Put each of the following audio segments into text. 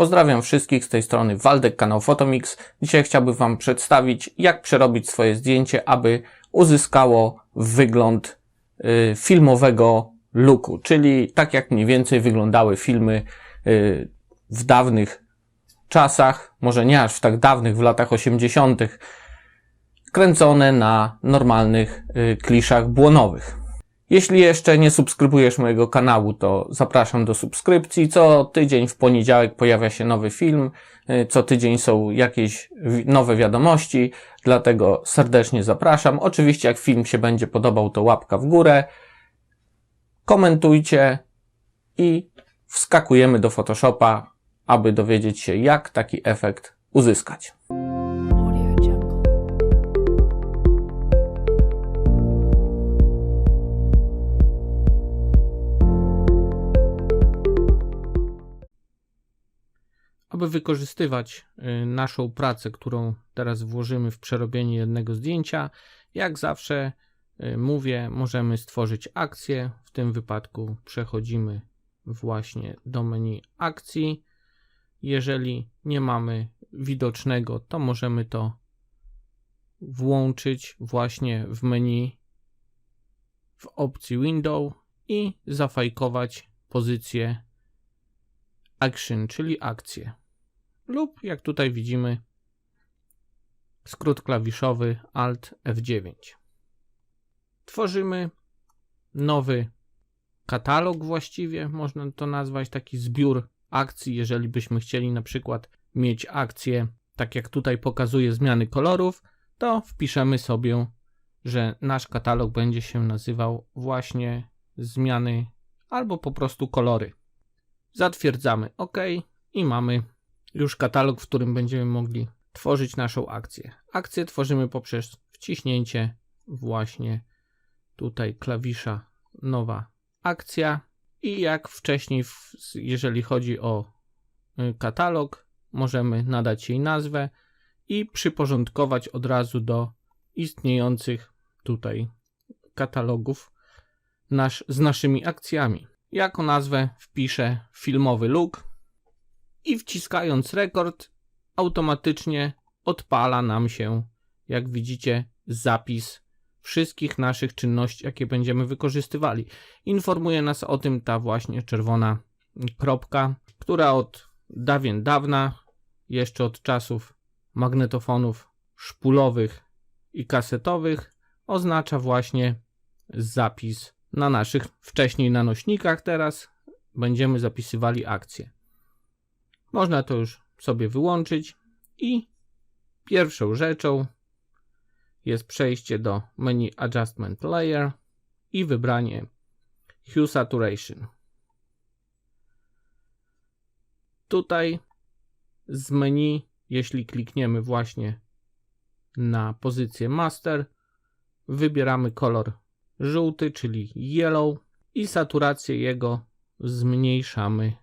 Pozdrawiam wszystkich z tej strony Waldek, kanał Photomix. Dzisiaj chciałbym Wam przedstawić, jak przerobić swoje zdjęcie, aby uzyskało wygląd y, filmowego looku, czyli tak jak mniej więcej wyglądały filmy y, w dawnych czasach, może nie aż w tak dawnych, w latach 80., kręcone na normalnych y, kliszach błonowych. Jeśli jeszcze nie subskrybujesz mojego kanału, to zapraszam do subskrypcji. Co tydzień w poniedziałek pojawia się nowy film, y, co tydzień są jakieś nowe wiadomości, dlatego serdecznie zapraszam. Oczywiście jak film się będzie podobał, to łapka w górę, komentujcie i wskakujemy do Photoshopa, aby dowiedzieć się jak taki efekt uzyskać. Aby wykorzystywać y, naszą pracę, którą teraz włożymy w przerobienie jednego zdjęcia, jak zawsze y, mówię, możemy stworzyć akcję. W tym wypadku przechodzimy właśnie do menu akcji. Jeżeli nie mamy widocznego, to możemy to włączyć właśnie w menu w opcji Window i zafajkować pozycję Action, czyli akcję. Lub jak tutaj widzimy, skrót klawiszowy Alt F9. Tworzymy nowy katalog właściwie, można to nazwać taki zbiór akcji, jeżeli byśmy chcieli na przykład mieć akcję, tak jak tutaj pokazuje zmiany kolorów, to wpiszemy sobie, że nasz katalog będzie się nazywał właśnie zmiany albo po prostu kolory. Zatwierdzamy OK i mamy już katalog, w którym będziemy mogli tworzyć naszą akcję. Akcję tworzymy poprzez wciśnięcie właśnie tutaj klawisza nowa akcja i jak wcześniej, jeżeli chodzi o y, katalog, możemy nadać jej nazwę i przyporządkować od razu do istniejących tutaj katalogów nasz, z naszymi akcjami. Jako nazwę wpiszę filmowy look i wciskając rekord automatycznie odpala nam się, jak widzicie, zapis wszystkich naszych czynności, jakie będziemy wykorzystywali. Informuje nas o tym ta właśnie czerwona kropka, która od dawien dawna, jeszcze od czasów magnetofonów szpulowych i kasetowych, oznacza właśnie zapis na naszych wcześniej nanośnikach. Teraz będziemy zapisywali akcje. Można to już sobie wyłączyć i pierwszą rzeczą jest przejście do menu Adjustment Layer i wybranie Hue Saturation. Tutaj z menu, jeśli klikniemy właśnie na pozycję Master, wybieramy kolor żółty, czyli yellow i saturację jego zmniejszamy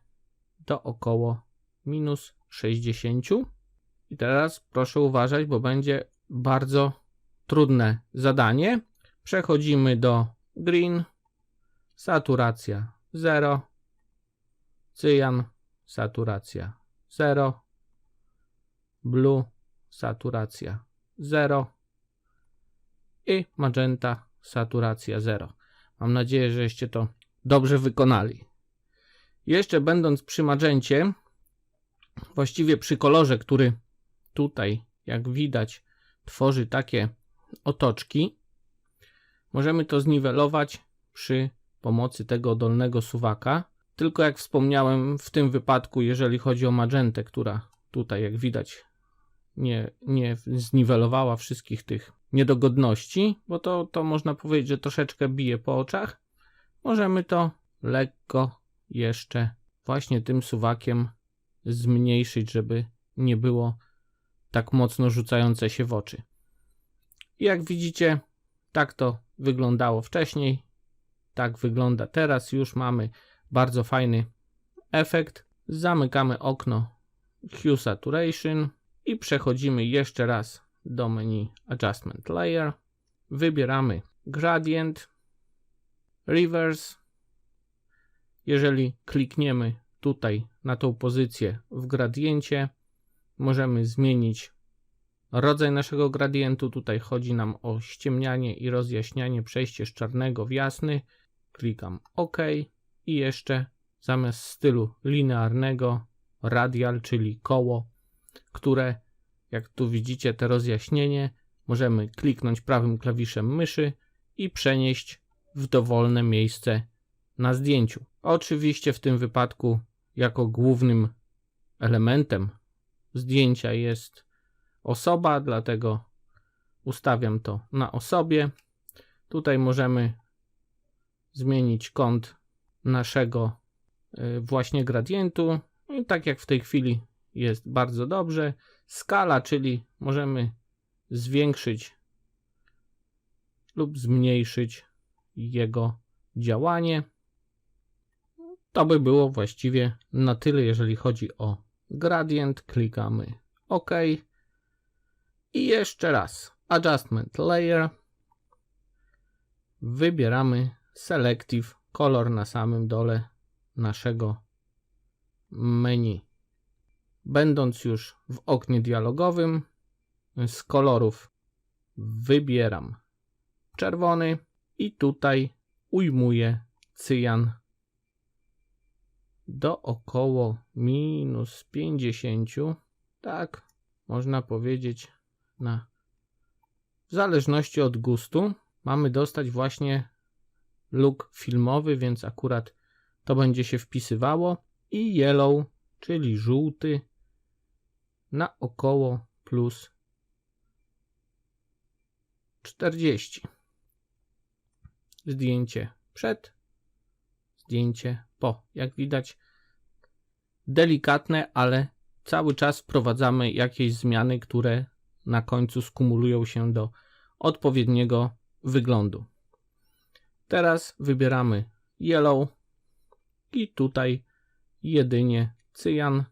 do około minus 60. I teraz proszę uważać, bo będzie bardzo trudne zadanie. Przechodzimy do green, saturacja 0, cyjan, saturacja 0, blue, saturacja 0 i magenta, saturacja 0. Mam nadzieję, żeście to dobrze wykonali. Jeszcze będąc przy magencie, właściwie przy kolorze, który tutaj, jak widać, tworzy takie otoczki, możemy to zniwelować przy pomocy tego dolnego suwaka. Tylko jak wspomniałem, w tym wypadku, jeżeli chodzi o magentę, która tutaj, jak widać, nie, nie zniwelowała wszystkich tych niedogodności, bo to, to można powiedzieć, że troszeczkę bije po oczach, możemy to lekko jeszcze właśnie tym suwakiem zmniejszyć, żeby nie było tak mocno rzucające się w oczy. Jak widzicie, tak to wyglądało wcześniej, tak wygląda teraz. Już mamy bardzo fajny efekt. Zamykamy okno Hue Saturation i przechodzimy jeszcze raz do menu Adjustment Layer. Wybieramy Gradient, Reverse. Jeżeli klikniemy tutaj na tą pozycję w gradiencie. Możemy zmienić rodzaj naszego gradientu. Tutaj chodzi nam o ściemnianie i rozjaśnianie, przejście z czarnego w jasny. Klikam OK i jeszcze zamiast stylu linearnego radial, czyli koło, które jak tu widzicie te rozjaśnienie, możemy kliknąć prawym klawiszem myszy i przenieść w dowolne miejsce na zdjęciu. Oczywiście w tym wypadku jako głównym elementem zdjęcia jest osoba, dlatego ustawiam to na osobie. Tutaj możemy zmienić kąt naszego y, właśnie gradientu. I tak jak w tej chwili jest bardzo dobrze. Skala, czyli możemy zwiększyć lub zmniejszyć jego działanie. To by było właściwie na tyle, jeżeli chodzi o gradient. Klikamy OK. I jeszcze raz Adjustment Layer. Wybieramy Selective Color na samym dole naszego menu. Będąc już w oknie dialogowym, z kolorów wybieram czerwony i tutaj ujmuję cyjan do około minus 50. Tak, można powiedzieć, na w zależności od gustu mamy dostać właśnie look filmowy, więc akurat to będzie się wpisywało i yellow, czyli żółty na około plus 40. Zdjęcie przed, zdjęcie po. Jak widać, delikatne, ale cały czas wprowadzamy jakieś zmiany, które na końcu skumulują się do odpowiedniego wyglądu. Teraz wybieramy yellow i tutaj jedynie cyjan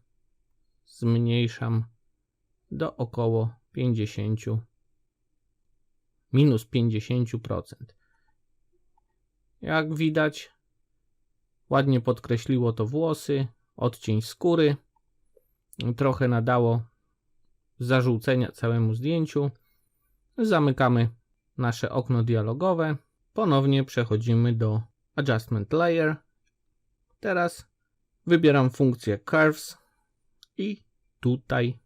zmniejszam do około 50 minus 50%. Jak widać, ładnie podkreśliło to włosy, odcień skóry, trochę nadało zarzucenia całemu zdjęciu. Zamykamy nasze okno dialogowe. Ponownie przechodzimy do Adjustment Layer. Teraz wybieram funkcję Curves i tutaj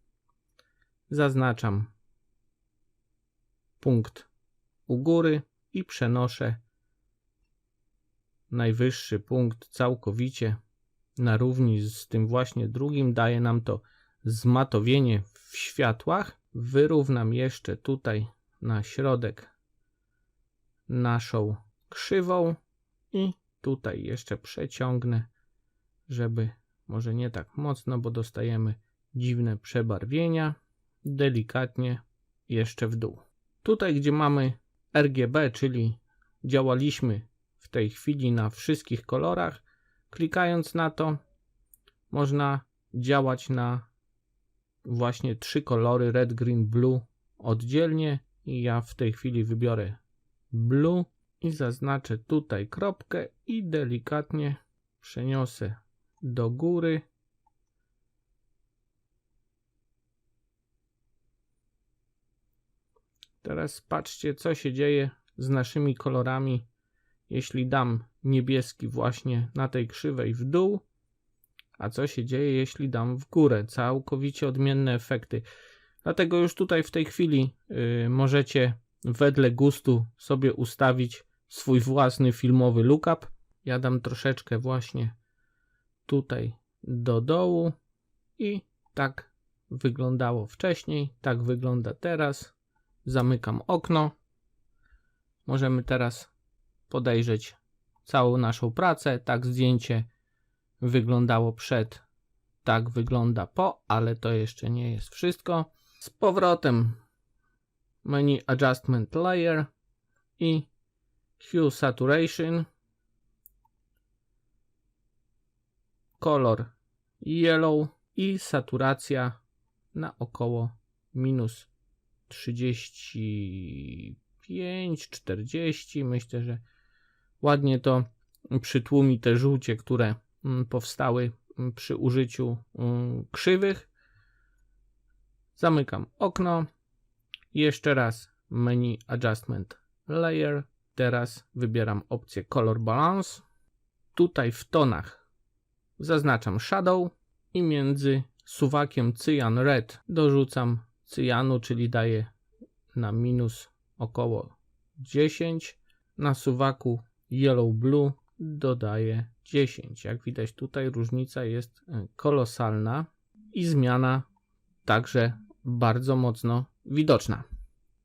zaznaczam punkt u góry i przenoszę najwyższy punkt całkowicie na równi z tym właśnie drugim. Daje nam to zmatowienie w światłach. Wyrównam jeszcze tutaj na środek naszą krzywą i tutaj jeszcze przeciągnę, żeby może nie tak mocno, bo dostajemy dziwne przebarwienia. Delikatnie jeszcze w dół. Tutaj, gdzie mamy RGB, czyli działaliśmy w tej chwili na wszystkich kolorach, klikając na to, można działać na właśnie trzy kolory red, green, blue oddzielnie. I ja w tej chwili wybiorę blue i zaznaczę tutaj kropkę i delikatnie przeniosę do góry. Teraz patrzcie, co się dzieje z naszymi kolorami, jeśli dam niebieski właśnie na tej krzywej w dół, a co się dzieje, jeśli dam w górę. Całkowicie odmienne efekty. Dlatego już tutaj w tej chwili y, możecie wedle gustu sobie ustawić swój własny filmowy lookup. Ja dam troszeczkę właśnie tutaj do dołu i tak wyglądało wcześniej, tak wygląda teraz. Zamykam okno. Możemy teraz podejrzeć całą naszą pracę. Tak zdjęcie wyglądało przed, tak wygląda po, ale to jeszcze nie jest wszystko. Z powrotem menu Adjustment Layer i Hue Saturation, kolor Yellow i saturacja na około minus 35-40. Myślę, że ładnie to przytłumi te żółcie, które mm, powstały mm, przy użyciu mm, krzywych. Zamykam okno. Jeszcze raz menu Adjustment Layer. Teraz wybieram opcję Color Balance. Tutaj w tonach zaznaczam Shadow i między suwakiem Cyan Red dorzucam cyjanu, czyli daję na minus około 10. Na suwaku Yellow Blue dodaję 10. Jak widać tutaj różnica jest e, kolosalna i zmiana także bardzo mocno widoczna.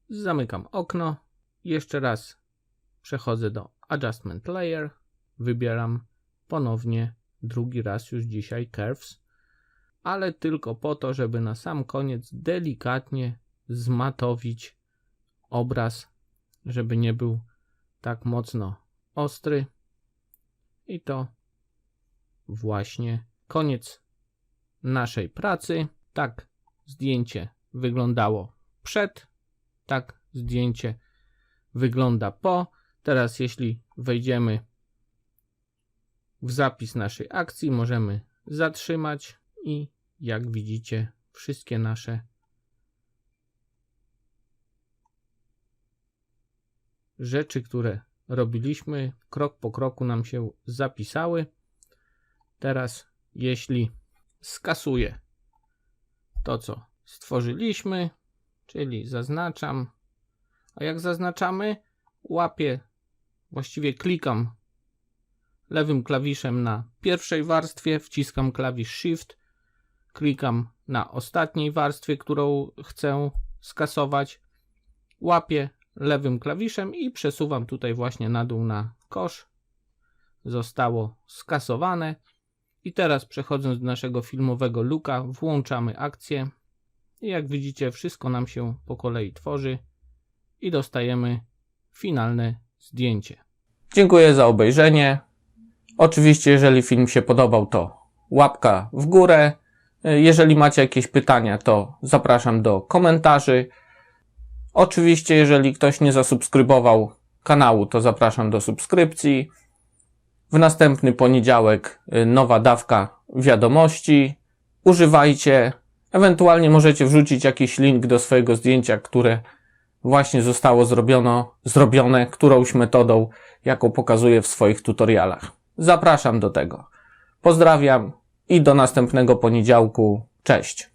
Zamykam okno. Jeszcze raz przechodzę do Adjustment Layer. Wybieram ponownie drugi raz już dzisiaj Curves, ale tylko po to, żeby na sam koniec delikatnie zmatowić obraz, żeby nie był tak mocno ostry. I to właśnie koniec naszej pracy. Tak zdjęcie wyglądało przed, tak zdjęcie wygląda po. Teraz, jeśli wejdziemy w zapis naszej akcji, możemy zatrzymać i jak widzicie, wszystkie nasze rzeczy, które robiliśmy, krok po kroku nam się zapisały. Teraz, jeśli skasuję to, co stworzyliśmy, czyli zaznaczam, a jak zaznaczamy, łapię, właściwie klikam lewym klawiszem na pierwszej warstwie, wciskam klawisz Shift, klikam na ostatniej warstwie, którą chcę skasować, łapię lewym klawiszem i przesuwam tutaj właśnie na dół na kosz. Zostało skasowane. I teraz przechodząc do naszego filmowego looka, włączamy akcję. I jak widzicie, wszystko nam się po kolei tworzy i dostajemy finalne zdjęcie. Dziękuję za obejrzenie. Oczywiście, jeżeli film się podobał, to łapka w górę. Jeżeli macie jakieś pytania, to zapraszam do komentarzy. Oczywiście, jeżeli ktoś nie zasubskrybował kanału, to zapraszam do subskrypcji. W następny poniedziałek y, nowa dawka wiadomości. Używajcie. Ewentualnie możecie wrzucić jakiś link do swojego zdjęcia, które właśnie zostało zrobiono, zrobione którąś metodą, jaką pokazuję w swoich tutorialach. Zapraszam do tego. Pozdrawiam i do następnego poniedziałku. Cześć.